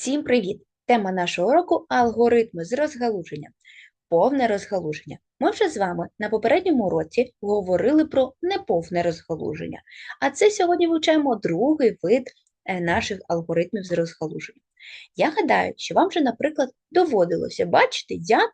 Всім привіт! Тема нашого уроку алгоритми з розгалуження. Повне розгалуження. Ми вже з вами на попередньому уроці говорили про неповне розгалуження, а це сьогодні вивчаємо другий вид е, наших алгоритмів з розгалуження. Я гадаю, що вам вже, наприклад, доводилося бачити, як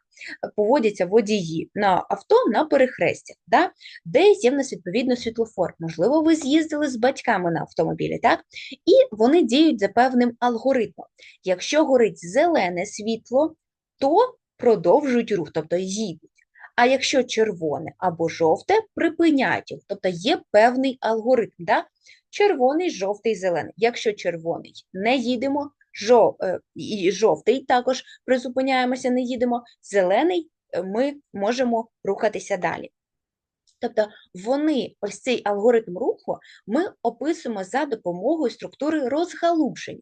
поводяться водії на авто на перехрестях, да? де є в нас відповідно світлофор. Можливо, ви з'їздили з батьками на автомобілі, так? І вони діють за певним алгоритмом. Якщо горить зелене світло, то продовжують рух, тобто їдуть. А якщо червоне або жовте, припиняють їх, тобто є певний алгоритм. Да? Червоний, жовтий, зелений. Якщо червоний, не їдемо, жов, е, і жовтий також призупиняємося, не їдемо, зелений е, ми можемо рухатися далі. Тобто вони, ось цей алгоритм руху, ми описуємо за допомогою структури розгалужень.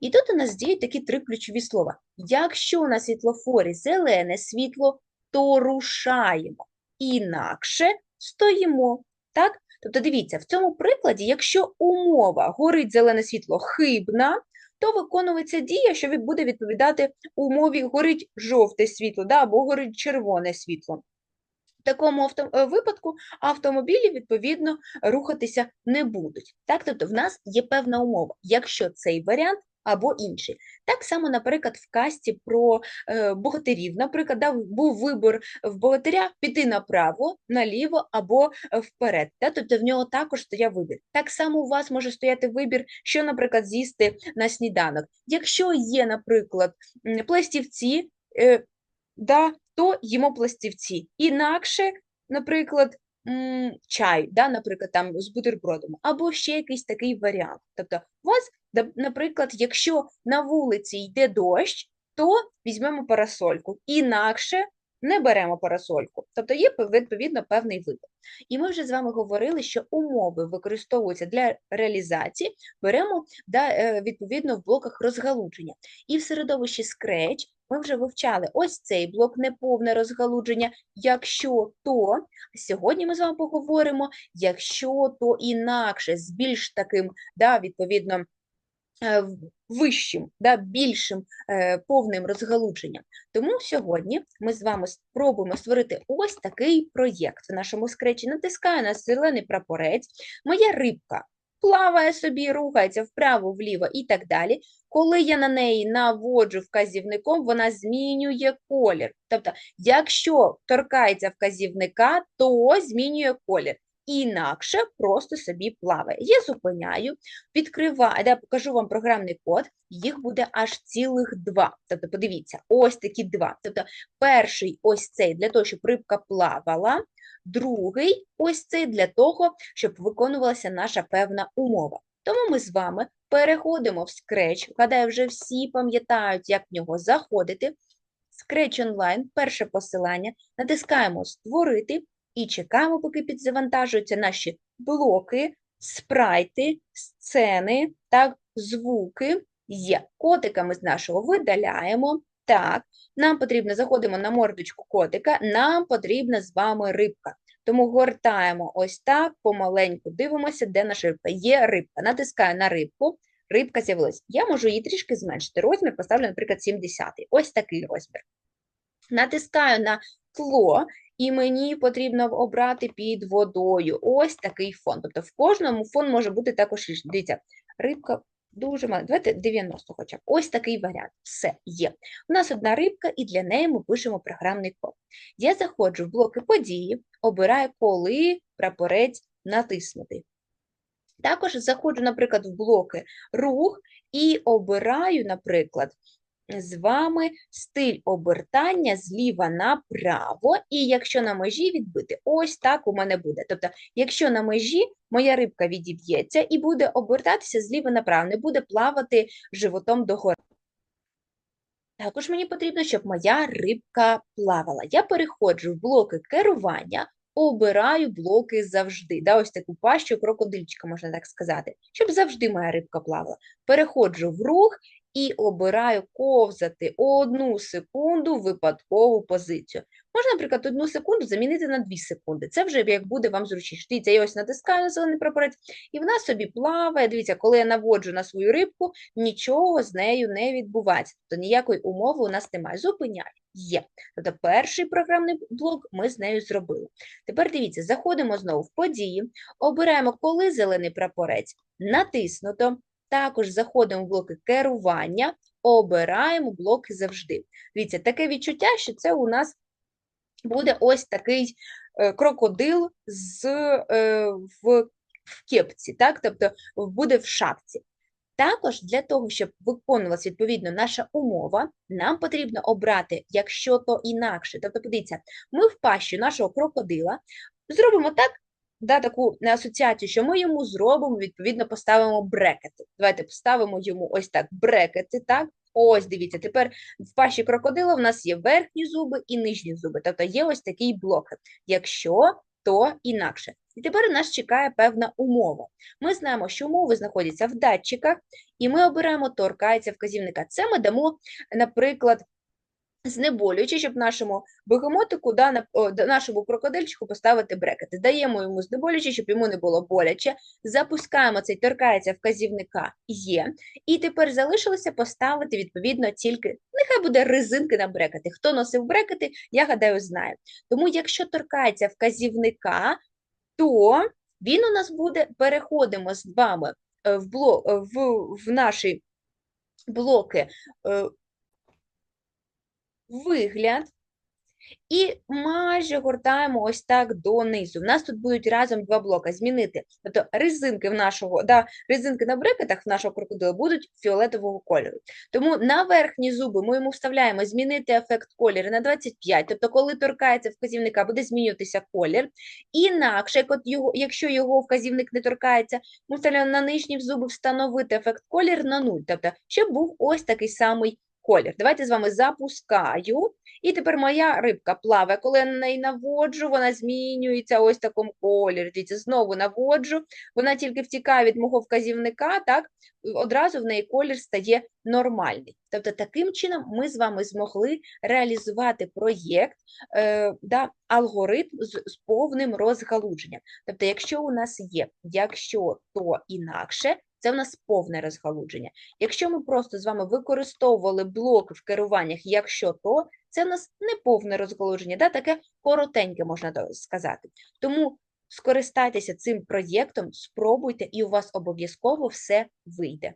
І тут у нас діють такі три ключові слова. Якщо на світлофорі зелене світло, то рушаємо, інакше стоїмо. Так? Тобто, дивіться, в цьому прикладі, якщо умова горить зелене світло хибна, то виконується дія, що буде відповідати умові горить жовте світло да, або горить червоне світло. В такому авто, е, випадку автомобілі, відповідно, рухатися не будуть. Так? Тобто в нас є певна умова, якщо цей варіант або інший. Так само, наприклад, в касті про е, богатирів, наприклад, да, був вибір в богатиря піти направо, наліво або е, вперед. Да? Тобто в нього також стояв вибір. Так само у вас може стояти вибір, що, наприклад, з'їсти на сніданок. Якщо є, наприклад, пластівці, е, да, то їмо пластівці. Інакше, наприклад, чай, да, наприклад, там з бутербродом, або ще якийсь такий варіант. Тобто, у вас, наприклад, якщо на вулиці йде дощ, то візьмемо парасольку. Інакше не беремо парасольку. Тобто є відповідно певний вибір. І ми вже з вами говорили, що умови використовуються для реалізації, беремо да, е, відповідно в блоках розгалудження. І в середовищі Scratch ми вже вивчали ось цей блок неповне розгалудження, якщо то. Сьогодні ми з вами поговоримо, якщо то інакше, з більш таким, да, відповідно, е, вищим, да, більшим е, повним розгалудженням. Тому сьогодні ми з вами спробуємо створити ось такий проєкт в нашому скречі. Натискаю на зелений прапорець, моя рибка плаває собі, рухається вправо, вліво і так далі. Коли я на неї наводжу вказівником, вона змінює колір. Тобто, якщо торкається вказівника, то змінює колір. Інакше просто собі плаває. Я зупиняю, відкриваю, да, покажу вам програмний код, їх буде аж цілих два. Тобто, подивіться, ось такі два. Тобто, перший ось цей для того, щоб рибка плавала, другий ось цей для того, щоб виконувалася наша певна умова. Тому ми з вами переходимо в Scratch. Гадаю, вже всі пам'ятають, як в нього заходити. Scratch Online, перше посилання, натискаємо Створити і чекаємо, поки підзавантажуються наші блоки, спрайти, сцени, так, звуки. Є. Котика ми з нашого видаляємо. Так, нам потрібно, заходимо на мордочку котика, нам потрібна з вами рибка. Тому гортаємо ось так, помаленьку дивимося, де наша рибка. Є рибка. Натискаю на рибку, рибка з'явилась. Я можу її трішки зменшити. Розмір поставлю, наприклад, 70. Ось такий розмір. Натискаю на тло, і мені потрібно обрати під водою. Ось такий фон. Тобто в кожному фон може бути також різний. Дивіться, рибка дуже мала. Давайте 90 хоча б. Ось такий варіант. Все є. У нас одна рибка, і для неї ми пишемо програмний код. Я заходжу в блоки події, обираю, коли прапорець натиснути. Також заходжу, наприклад, в блоки рух і обираю, наприклад, з вами стиль обертання зліва направо, і якщо на межі відбити, ось так у мене буде. Тобто, якщо на межі моя рибка відіб'ється і буде обертатися зліва направо, не буде плавати животом догори. Також мені потрібно, щоб моя рибка плавала. Я переходжу в блоки керування, обираю блоки завжди. Да, ось таку пащу крокодильчика, можна так сказати, щоб завжди моя рибка плавала. Переходжу в рух і обираю ковзати одну секунду в випадкову позицію. Можна, наприклад, одну секунду замінити на 2 секунди. Це вже як буде вам зручніше. Дивіться, я ось натискаю на зелений прапорець, і вона собі плаває. Дивіться, коли я наводжу на свою рибку, нічого з нею не відбувається. Тобто ніякої умови у нас немає. Зупиняю. Є. Тобто перший програмний блок ми з нею зробили. Тепер дивіться, заходимо знову в події, обираємо, коли зелений прапорець натиснуто. Також заходимо в блоки керування, обираємо блоки завжди. Дивіться, таке відчуття, що це у нас буде ось такий е, крокодил з, е, в, в кепці, так? тобто буде в шапці. Також для того, щоб виконувалася відповідно наша умова, нам потрібно обрати, якщо то інакше. Тобто, подивіться, ми в пащу нашого крокодила зробимо так, да, таку асоціацію, що ми йому зробимо, відповідно, поставимо брекети. Давайте поставимо йому ось так брекети, так? Ось, дивіться, тепер в пащі крокодила в нас є верхні зуби і нижні зуби, тобто є ось такий блок. Якщо, то інакше. І тепер нас чекає певна умова. Ми знаємо, що умови знаходяться в датчиках, і ми обираємо торкається вказівника. Це ми дамо, наприклад, знеболюючи, щоб нашому бегемотику, да, нашому крокодильчику поставити брекети. Даємо йому знеболюючи, щоб йому не було боляче. Запускаємо цей торкається вказівника є. І тепер залишилося поставити відповідно тільки, нехай буде резинки на брекети. Хто носив брекети, я гадаю, знає. Тому, якщо торкається вказівника, то він у нас буде, переходимо з вами е, в, блок, в, в наші блоки е, вигляд і майже гортаємо ось так донизу. У нас тут будуть разом два блока змінити. Тобто резинки в нашого, да, резинки на брекетах в нашого крокодила будуть фіолетового кольору. Тому на верхні зуби ми йому вставляємо змінити ефект кольору на 25. Тобто, коли торкається вказівника, буде змінюватися колір. Інакше, як от його, якщо його вказівник не торкається, ми вставляємо на нижні зуби встановити ефект колір на 0. Тобто, щоб був ось такий самий колір. Давайте з вами запускаю. І тепер моя рибка плаває. Коли я на неї наводжу, вона змінюється ось в такому кольорі. Дивіться, знову наводжу, вона тільки втікає від мого вказівника, так, одразу в неї колір стає нормальний. Тобто, таким чином ми з вами змогли реалізувати проєкт, е, да, алгоритм з, з повним розгалудженням. Тобто, якщо у нас є, якщо то інакше, це в нас повне розгалудження. Якщо ми просто з вами використовували блоки в керуваннях, якщо то, це в нас не повне розгалудження, да, таке коротеньке, можна сказати. Тому скористайтеся цим проєктом, спробуйте, і у вас обов'язково все вийде.